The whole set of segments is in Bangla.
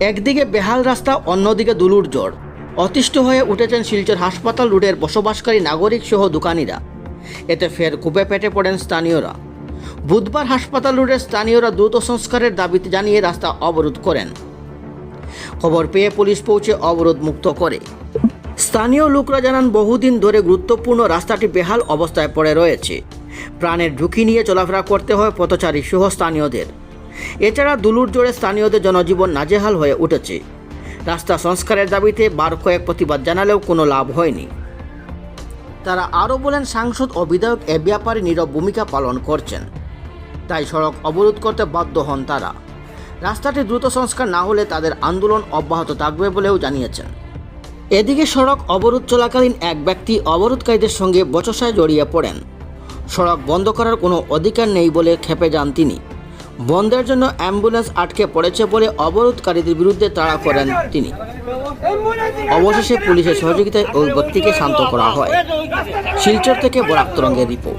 একদিকে বেহাল রাস্তা, অন্যদিকে দুলুর জ্বর। অতিষ্ঠ হয়ে উঠেছেন শিলচর হাসপাতাল রোডের বসবাসকারী নাগরিক সহ দোকানিরা। এতে ফের কূপে পেটে পড়েন স্থানীয়রা। বুধবার হাসপাতাল রোডের স্থানীয়রা দ্রুত সংস্কারের দাবিতে জানিয়ে রাস্তা অবরোধ করেন। খবর পেয়ে পুলিশ পৌঁছে অবরোধ মুক্ত করে। স্থানীয় লোকরা জানান, বহুদিন ধরে গুরুত্বপূর্ণ রাস্তাটি বেহাল অবস্থায় পড়ে রয়েছে। প্রাণের ঝুঁকি নিয়ে চলাফেরা করতে হয় পথচারী সহ স্থানীয়দের। এছাড়া দুলুর জোরে স্থানীয়দের জনজীবন নাজেহাল হয়ে উঠেছে। রাস্তা সংস্কারের দাবিতে বার কয়েক প্রতিবাদ জানালেও কোনো লাভ হয়নি। তারা আরও বলেন, সাংসদ ও বিধায়ক এ ব্যাপারে নীরব ভূমিকা পালন করছেন। তাই সড়ক অবরোধ করতে বাধ্য হন তারা। রাস্তাটি দ্রুত সংস্কার না হলে তাদের আন্দোলন অব্যাহত থাকবে বলেও জানিয়েছেন। এদিকে সড়ক অবরোধ চলাকালীন এক ব্যক্তি অবরোধকারীদের সঙ্গে বচসায় জড়িয়ে পড়েন। সড়ক বন্ধ করার কোনো অধিকার নেই বলে খেপে যান তিনি। বন্ধের জন্য অ্যাম্বুলেন্স আটকে পড়েছে বলে অবরোধকারীদের বিরুদ্ধে তাড়া করেন তিনি। অবশেষে পুলিশের সহযোগিতায় ওই ব্যক্তিকে শান্ত করা হয়। শিলচর থেকে বরাক তরঙ্গের রিপোর্ট।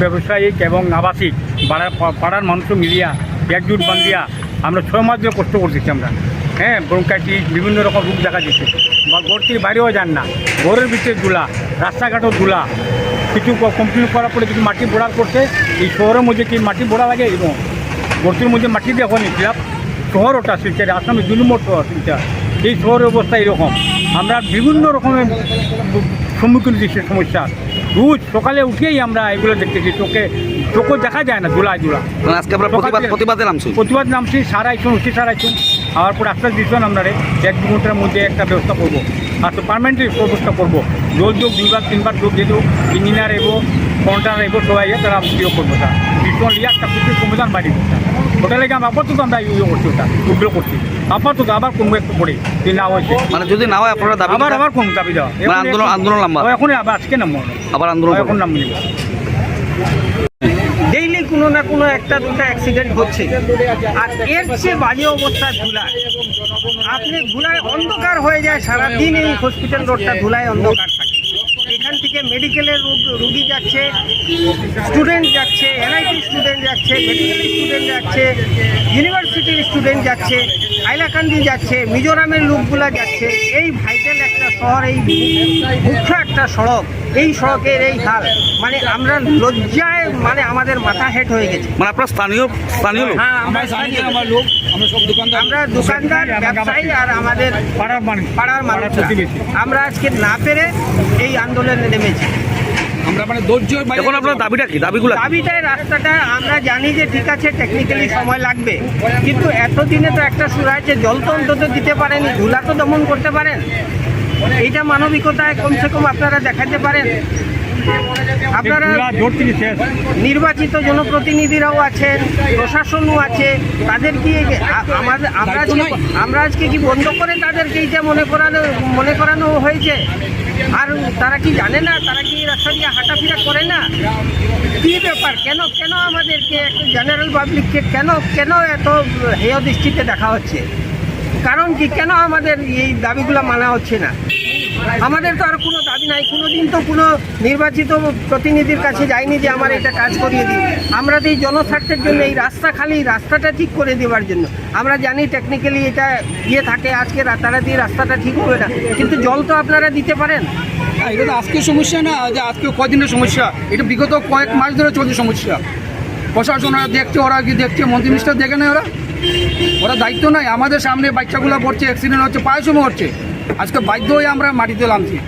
ব্যবসায়িক এবং আবাসিক, পাড়ার পাড়ার মানুষ মিলিয়া একজুট বান্ধিয়া আমরা ছয় মাস ধরে কষ্ট করতেছি আমরা। হ্যাঁ ব্রঙ্কাইটিস বিভিন্ন রকম রূপ দেখা দিচ্ছে বা গড়তির বাইরেও যান না। ঘরের ভিতরে দুলা রাস্তাঘাটও দুলা। কিছু কমপ্লিট করার পরে কিছু মাটি বোড়ার করছে এই শহরের মধ্যে কি মাটি বোড়া লাগে? এবং গড়তির মধ্যে মাটি দেখো নি ক্লাব শহর ওটা শিলচারে আসামে দু নম্বর শহর শিলচার। এই শহরের অবস্থা এরকম। আমরা বিভিন্ন রকমের সম্মুখীন দিচ্ছি সমস্যা। রোজ সকালে উঠেই আমরা এগুলো দেখতেছি। চোখে চোখও দেখা যায় না দুলা দুলা। মানে আজকে আমরা প্রতিবাদ প্রতিবাদে নামছি। প্রতিবাদ নামছি সারা আইসুন উঠি সারা আবার পর আশ্বাস দিচ্ছেন আমরা এক দু ঘণ্টার মধ্যে একটা ব্যবস্থা করব। আর তো পারমানেন্টলি ব্যবস্থা করব। জল যোগ দুইবার তিনবার যোগ দেবো ইঞ্জিনিয়ার এবো কন্ট্রাক্টর এবো সবাই তারা ইয়ে করব তা। ভীষণ লিয়া একটা কিছু সমাধান বাড়ি ওটা লেগে আমরা আপাতত আমরা ইয়ে করছি ওটা ওগুলো করছি। আপাতত আবার কমবো একটু পরে যে না হয়েছে মানে যদি না হয় আপনারা দাবি আবার আবার কম দাবি দেওয়া। মানে আন্দোলন আন্দোলন নাম্বার এখন আবার আজকে নামবো আবার আন্দোলন এখন। নাম নিব কোনো না কোনো একটা দুটো অ্যাক্সিডেন্ট হচ্ছে। আর এর চেয়ে বাজে অবস্থা ধুলায় আপনি ধুলায় অন্ধকার হয়ে যায়, সারাদিন এই হসপিটাল রোডটা ধুলায় অন্ধকার থাকে। এখান থেকে মেডিকেলের রুগী যাচ্ছে স্টুডেন্ট যাচ্ছে এনআইটি স্টুডেন্ট যাচ্ছে মেডিকেল স্টুডেন্ট যাচ্ছে ইউনিভার্সিটির স্টুডেন্ট যাচ্ছে, হাইলাকান্দি যাচ্ছে, মিজোরামের লোকগুলা যাচ্ছে, এই ভাইটাল শহর এই মুখ্য একটা সড়ক। এই সড়কের এই হাল মানে আমরা লজ্জায় মানে আমাদের মাথা হেট হয়ে গেছে। মানে আপনার স্থানীয় স্থানীয় লোক? হ্যাঁ আমরা স্থানীয় লোক আমরা দোকানদার। ব্যবসায়ী আর আমাদের পাড়ার মানুষ পাড়ার মানুষ আমরা আজকে না পেরে এই আন্দোলনে নেমেছি। এখন আপনার দাবিটা কি? দাবিগুলো রাস্তাটা আমরা জানি যে ঠিক আছে টেকনিক্যালি সময় লাগবে। কিন্তু এতদিনে তো একটা সুর আছে জল তো অন্তত দিতে পারেনি ধুলা তো দমন করতে পারেন। এইটা মানবিকতায় কমসে কম আপনারা দেখাতে পারেন। আপনারা নির্বাচিত জনপ্রতিনিধিরাও আছেন প্রশাসনও আছে তাদের কি আমাদের আমরা আমরা আজকে কি বন্ধ করে তাদেরকে এইটা মনে করানো মনে করানো হয়েছে? আর তারা কি জানে না? তারা কি রাস্তা দিয়ে হাঁটাফেরা করে না? কি ব্যাপার? কেন কেন আমাদেরকে একটা জেনারেল পাবলিককে কেন কেন এত হেয় দৃষ্টিতে দেখা হচ্ছে? কারণ কি কেন আমাদের এই দাবিগুলো মানা হচ্ছে না? আমাদের তো আর কোনো দাবি নাই কোনো দিন তো কোনো নির্বাচিত প্রতিনিধির কাছে যায়নি যে আমার এটা কাজ করিয়ে দিই আমরা তো এই জনস্বার্থের জন্য এই রাস্তা খালি রাস্তাটা ঠিক করে দেওয়ার জন্য। আমরা জানি টেকনিক্যালি এটা ইয়ে থাকে আজকে রাতারাতি রাস্তাটা ঠিক হবে না। কিন্তু জল তো আপনারা দিতে পারেন। হ্যাঁ, এটা তো আজকের সমস্যা না যে আজকে কদিনের সমস্যা? এটা বিগত কয়েক মাস ধরে চলছে সমস্যা। প্রশাসন দেখছে ওরা কি দেখছে মন্ত্রী মিনিস্টার দেখে না ওরা? ওরা দায়িত্ব নাই, আমাদের সামনে বাচ্চাগুলো পড়ছে অ্যাক্সিডেন্ট হচ্ছে, পায়ের সময় হচ্ছে। আজকে বাধ্য হয়ে আমরা মাটিতে নামছি।